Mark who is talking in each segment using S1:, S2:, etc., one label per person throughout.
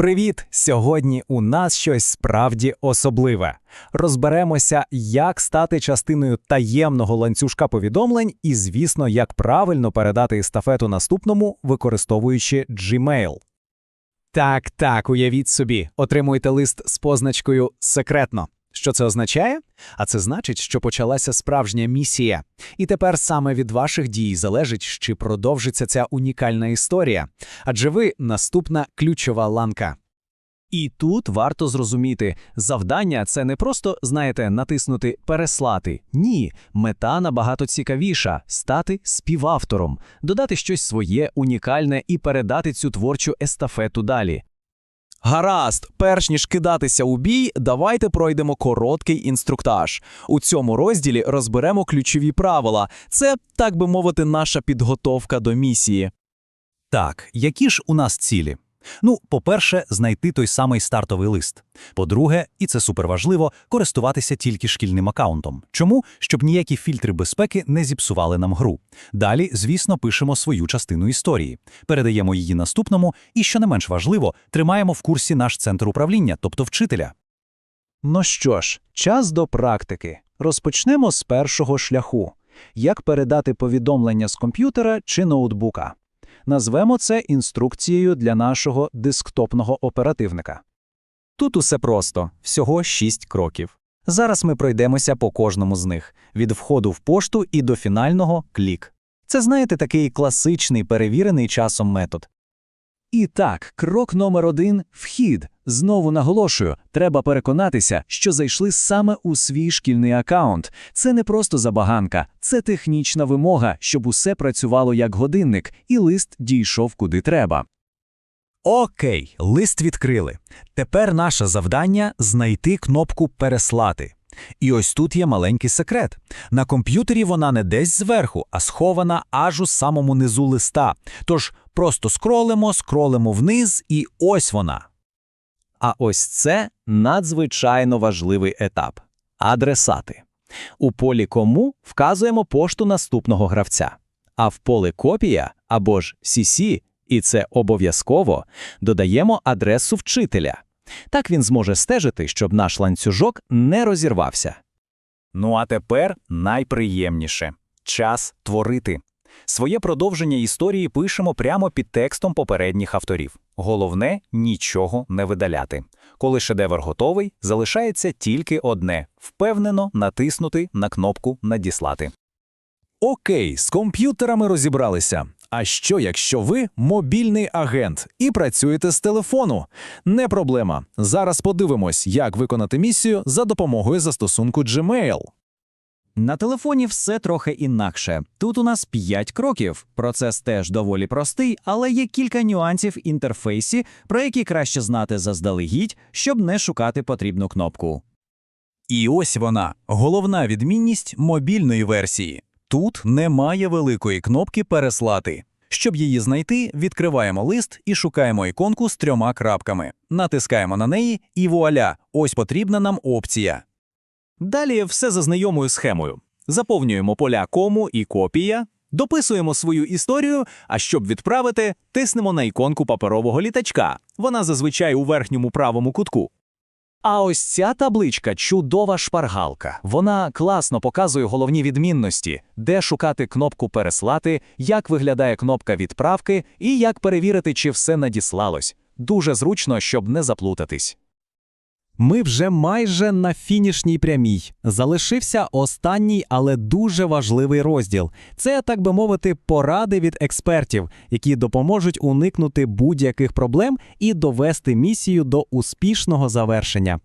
S1: Привіт! Сьогодні у нас щось справді особливе. Розберемося, як стати частиною таємного ланцюжка повідомлень, і, звісно, як правильно передати естафету наступному, використовуючи Gmail. Так, так, уявіть собі, отримуєте лист з позначкою секретно. Що це означає? А це значить, що почалася справжня місія. І тепер саме від ваших дій залежить, чи продовжиться ця унікальна історія. Адже ви наступна ключова ланка. І тут варто зрозуміти, завдання це не просто, знаєте, натиснути переслати. Ні, мета набагато цікавіша стати співавтором, додати щось своє, унікальне і передати цю творчу естафету далі. Гаразд, перш ніж кидатися у бій, давайте пройдемо короткий інструктаж. У цьому розділі розберемо ключові правила. Це, так би мовити, наша підготовка до місії.
S2: Так, які ж у нас цілі? Ну, по-перше, знайти той самий стартовий лист. По-друге, і це суперважливо, користуватися тільки шкільним акаунтом. Чому? Щоб ніякі фільтри безпеки не зіпсували нам гру. Далі, звісно, пишемо свою частину історії, передаємо її наступному і, що не менш важливо, тримаємо в курсі наш центр управління, тобто вчителя.
S1: Ну що ж, час до практики. Розпочнемо з першого шляху. Як передати повідомлення з комп'ютера чи ноутбука? Назвемо це інструкцією для нашого дисктопного оперативника. Тут усе просто, всього 6 кроків. Зараз ми пройдемося по кожному з них від входу в пошту і до фінального клік. Це, знаєте, такий класичний перевірений часом метод. І так, крок номер один вхід. Знову наголошую, треба переконатися, що зайшли саме у свій шкільний аккаунт. Це не просто забаганка, це технічна вимога, щоб усе працювало як годинник, і лист дійшов куди треба.
S2: Окей, лист відкрили. Тепер наше завдання знайти кнопку Переслати. І ось тут є маленький секрет. На комп'ютері вона не десь зверху, а схована аж у самому низу листа. Тож просто скролимо, скролимо вниз, і ось вона.
S1: А ось це надзвичайно важливий етап адресати. У полі кому вказуємо пошту наступного гравця, а в поле копія або ж CC, і це обов'язково, додаємо адресу вчителя. Так він зможе стежити, щоб наш ланцюжок не розірвався. Ну а тепер найприємніше час творити. Своє продовження історії пишемо прямо під текстом попередніх авторів. Головне нічого не видаляти. Коли шедевр готовий, залишається тільки одне впевнено натиснути на кнопку Надіслати.
S2: Окей, з комп'ютерами розібралися. А що, якщо ви мобільний агент і працюєте з телефону? Не проблема. Зараз подивимось, як виконати місію за допомогою застосунку Gmail.
S1: На телефоні все трохи інакше. Тут у нас 5 кроків. Процес теж доволі простий, але є кілька нюансів інтерфейсі, про які краще знати заздалегідь, щоб не шукати потрібну кнопку.
S2: І ось вона головна відмінність мобільної версії. Тут немає великої кнопки Переслати. Щоб її знайти, відкриваємо лист і шукаємо іконку з трьома крапками. Натискаємо на неї, і вуаля, ось потрібна нам опція.
S1: Далі все за знайомою схемою. Заповнюємо поля кому і копія, дописуємо свою історію, а щоб відправити, тиснемо на іконку паперового літачка. Вона зазвичай у верхньому правому кутку. А ось ця табличка чудова шпаргалка. Вона класно показує головні відмінності, де шукати кнопку переслати, як виглядає кнопка відправки і як перевірити, чи все надіслалось. Дуже зручно, щоб не заплутатись. Ми вже майже на фінішній прямій. Залишився останній, але дуже важливий розділ. Це, так би мовити, поради від експертів, які допоможуть уникнути будь-яких проблем і довести місію до успішного завершення.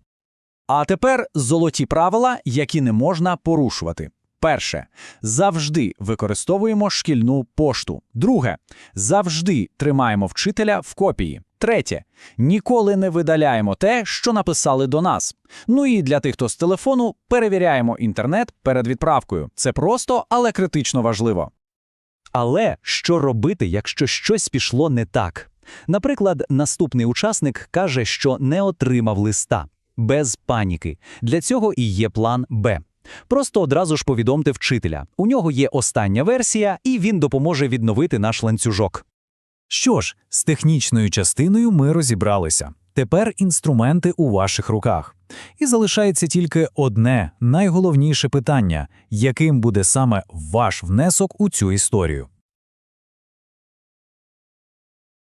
S1: А тепер золоті правила, які не можна порушувати. Перше, завжди використовуємо шкільну пошту. Друге, завжди тримаємо вчителя в копії. Третє, ніколи не видаляємо те, що написали до нас. Ну і для тих, хто з телефону, перевіряємо інтернет перед відправкою. Це просто, але критично важливо. Але що робити, якщо щось пішло не так? Наприклад, наступний учасник каже, що не отримав листа. Без паніки. Для цього і є план Б. Просто одразу ж повідомте вчителя. У нього є остання версія, і він допоможе відновити наш ланцюжок.
S2: Що ж, з технічною частиною ми розібралися. Тепер інструменти у ваших руках. І залишається тільки одне найголовніше питання: яким буде саме ваш внесок у цю історію?